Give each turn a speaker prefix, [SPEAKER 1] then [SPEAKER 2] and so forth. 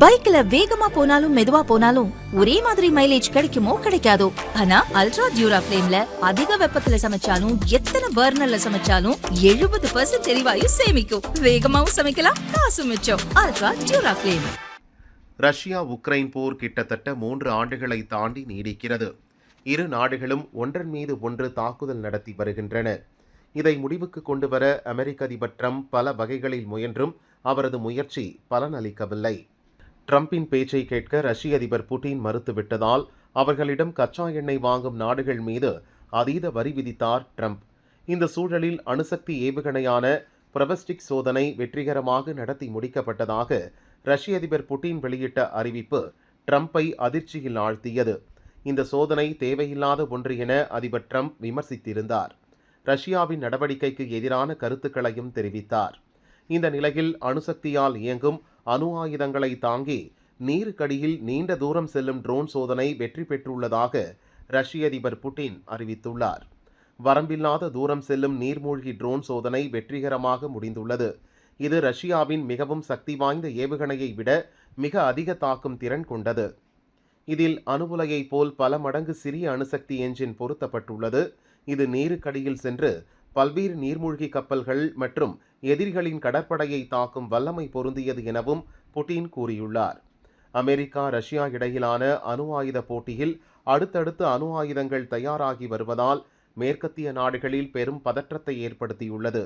[SPEAKER 1] பைக்ல வேகமா போனாலும் மெதுவா போனாலும் ஒரே மாதிரி மைலேஜ் கிடைக்குமோ கிடைக்காதோ? ஆனா அல்ட்ரா டியூரா பிளேம்ல அதிக வெப்பத்துல சமைச்சாலும் எத்தனை பர்னர்ல சமைச்சாலும் எழுபது பர்சன்ட் எரிவாயு சேமிக்கும். வேகமாவும் சமைக்கலாம் காசு மிச்சம். Ultra dura flame
[SPEAKER 2] Russia Ukraine போர் கிட்டத்தட்ட மூன்று ஆண்டுகளை தாண்டி நீடிக்கிறது. இரு நாடுகளும் ஒன்றன் மீது ஒன்று தாக்குதல் நடத்தி வருகின்றன. இதை முடிவுக்கு கொண்டு வர அமெரிக்க அதிபர் ட்ரம்ப் பல வகைகளில் முயன்றும் அவரது முயற்சி பலனளிக்கவில்லை. ட்ரம்பின் பேச்சை கேட்க ரஷ்ய அதிபர் புட்டின் மறுத்துவிட்டதால் அவர்களிடம் கச்சா எண்ணெய் வாங்கும் நாடுகள் மீது அதீத வரி விதித்தார் ட்ரம்ப். இந்த சூழலில் அணுசக்தி ஏவுகணையான பிரபஸ்டிக் சோதனை வெற்றிகரமாக நடத்தி முடிக்கப்பட்டதாக ரஷ்ய அதிபர் புட்டின் வெளியிட்ட அறிவிப்பு ட்ரம்பை அதிர்ச்சியில் ஆழ்த்தியது. இந்த சோதனை தேவையில்லாத ஒன்று என அதிபர் ட்ரம்ப் விமர்சித்திருந்தார். ரஷ்யாவின் நடவடிக்கைக்கு எதிரான கருத்துக்களையும் தெரிவித்தார். இந்த நிலையில் அணுசக்தியால் இயங்கும் அணு ஆயுதங்களை தாங்கி நீருக்கடியில் நீண்ட தூரம் செல்லும் ட்ரோன் சோதனை வெற்றி பெற்றுள்ளதாக ரஷ்ய அதிபர் புட்டின் அறிவித்துள்ளார். வரம்பில்லாத தூரம் செல்லும் நீர்மூழ்கி ட்ரோன் சோதனை வெற்றிகரமாக முடிந்துள்ளது. இது ரஷ்யாவின் மிகவும் சக்தி வாய்ந்த ஏவுகணையை விட மிக அதிக தாக்கும் திறன் கொண்டது. இதில் அணுவுலையைப் போல் பல மடங்கு சிறிய அணுசக்தி என்ஜின் பொருத்தப்பட்டுள்ளது. இது நீருக்கடியில் சென்று பல்வேறு நீர்மூழ்கி கப்பல்கள் மற்றும் எதிரிகளின் கடற்படையை தாக்கும் வல்லமை பொருந்தியது எனவும் புட்டின் கூறியுள்ளார். அமெரிக்கா ரஷ்யா இடையிலான அணு ஆயுத போட்டியில் அடுத்தடுத்து அணு ஆயுதங்கள் தயாராகி வருவதால் மேற்கத்திய நாடுகளில் பெரும் பதற்றத்தை ஏற்படுத்தியுள்ளது.